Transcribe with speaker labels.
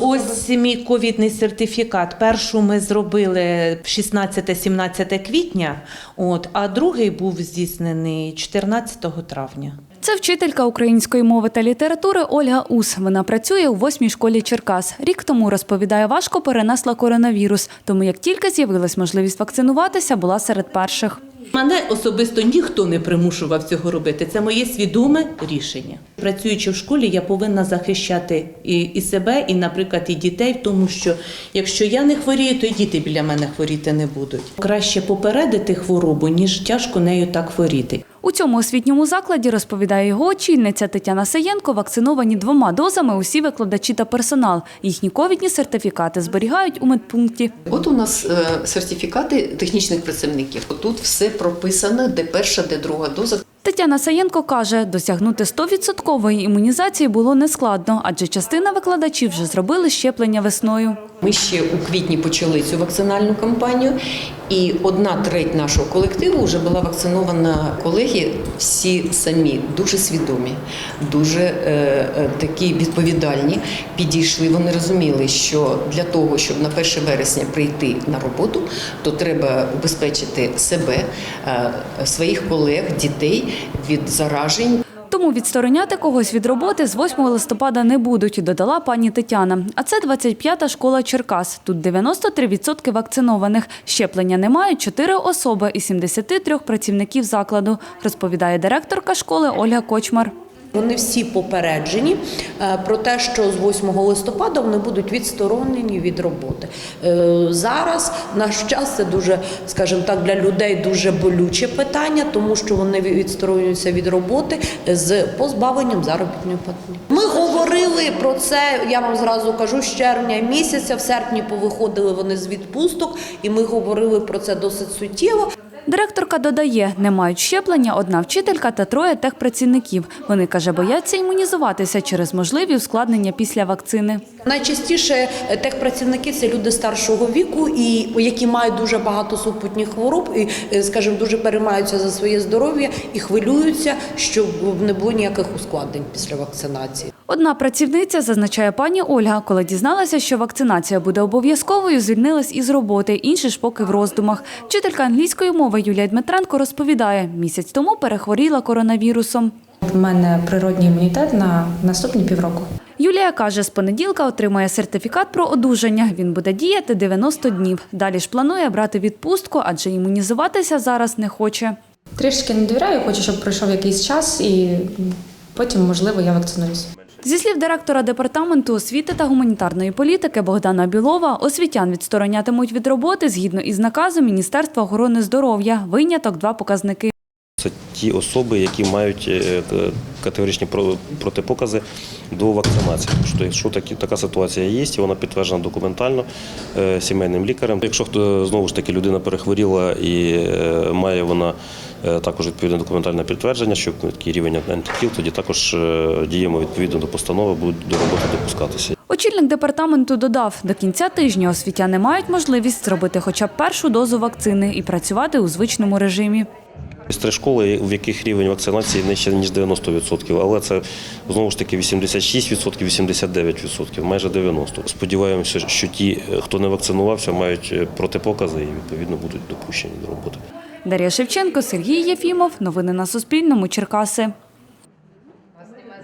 Speaker 1: Ось мій ковідний сертифікат. Першу ми зробили 16-17 квітня, от, а другий був здійснений 14 травня.
Speaker 2: Це вчителька української мови та літератури Ольга Ус. Вона працює у восьмій школі Черкас. Рік тому розповідає, важко перенесла коронавірус. Тому як тільки з'явилась можливість вакцинуватися, була серед перших.
Speaker 1: Мене особисто ніхто не примушував цього робити. Це моє свідоме рішення. Працюючи в школі, я повинна захищати і, і себе, і, наприклад, і дітей, тому що якщо я не хворію, то й діти біля мене хворіти не будуть. Краще попередити хворобу, ніж тяжко нею так хворіти.
Speaker 2: У цьому освітньому закладі, розповідає його очільниця Тетяна Саєнко, вакциновані двома дозами усі викладачі та персонал. Їхні ковідні сертифікати зберігають у медпункті.
Speaker 3: От у нас е, сертифікати технічних працівників. Тут все прописано, де перша, де друга доза.
Speaker 2: Тетяна Саєнко каже, досягнути 100% імунізації було нескладно, адже частина викладачів вже зробили щеплення весною.
Speaker 3: Ми ще у квітні почали цю вакцинальну кампанію, і одна треть нашого колективу вже була вакцинована. Колеги всі самі дуже свідомі, дуже е, е, такі відповідальні. Підійшли. Вони розуміли, що для того, щоб на 1 вересня прийти на роботу, то треба убезпечити себе, е, своїх колег, дітей від заражень.
Speaker 2: Відстороняти когось від роботи з 8 листопада не будуть, додала пані Тетяна. А це 25-та школа Черкас. Тут 93% вакцинованих. Щеплення не мають 4 особи і 73 працівників закладу, розповідає директорка школи Ольга Кочмар.
Speaker 4: Вони всі попереджені е, про те, що з 8 листопада вони будуть відсторонені від роботи. Е, Зараз наш час це дуже, скажімо так, для людей дуже болюче питання, тому що вони відсторонюються від роботи з позбавленням заробітної платні. Ми говорили про це. Я вам зразу кажу з червня місяця. В серпні повиходили вони з відпусток, і ми говорили про це досить суттєво.
Speaker 2: Директорка додає, не мають щеплення одна вчителька та троє техпрацівників. Вони, каже, бояться імунізуватися через можливі ускладнення після вакцини.
Speaker 4: Найчастіше е, техпрацівники це люди старшого віку, і які мають дуже багато супутніх хвороб, і, е, скажімо, дуже переймаються за своє здоров'я і хвилюються, щоб не було ніяких ускладнень після вакцинації.
Speaker 2: Одна працівниця, зазначає пані Ольга, коли дізналася, що вакцинація буде обов'язковою, звільнилась із роботи, інші ж поки в роздумах. Вчителька англійської мови Юлія Дмитренко розповідає, місяць тому перехворіла коронавірусом.
Speaker 5: У мене природній імунітет на наступні півроку.
Speaker 2: Юлія каже, з понеділка отримає сертифікат про одужання. Він буде діяти 90 днів. Далі ж планує брати відпустку, адже імунізуватися зараз не хоче.
Speaker 5: Трішки не довіряю, хочу, щоб пройшов якийсь час, і потім, можливо, я вакцинуюсь.
Speaker 2: Зі слів директора департаменту освіти та гуманітарної політики Богдана Білова, освітян відсторонятимуть від роботи згідно із наказом Міністерства охорони здоров'я. Виняток два показники.
Speaker 6: Це ті особи, які мають е, категоричні про- протипокази до вакцинації. Що якщо такі, така ситуація є, і вона підтверджена документально е, сімейним лікарем. Якщо хто знову ж таки людина перехворіла і е, має вона е, також відповідне документальне підтвердження, що такий рівень антитіл, тоді також е, діємо відповідно до постанови, будуть до роботи допускатися.
Speaker 2: Очільник департаменту додав, до кінця тижня освітяни мають можливість зробити хоча б першу дозу вакцини і працювати у звичному режимі.
Speaker 6: Є три школи, в яких рівень вакцинації нижче ніж 90%, але це знову ж таки 86%, 89%, майже 90%. Сподіваємося, що ті, хто не вакцинувався, мають е, протипокази і відповідно будуть допущені до роботи.
Speaker 2: Дар'я Шевченко, Сергій Єфімов. Новини на Суспільному. Черкаси.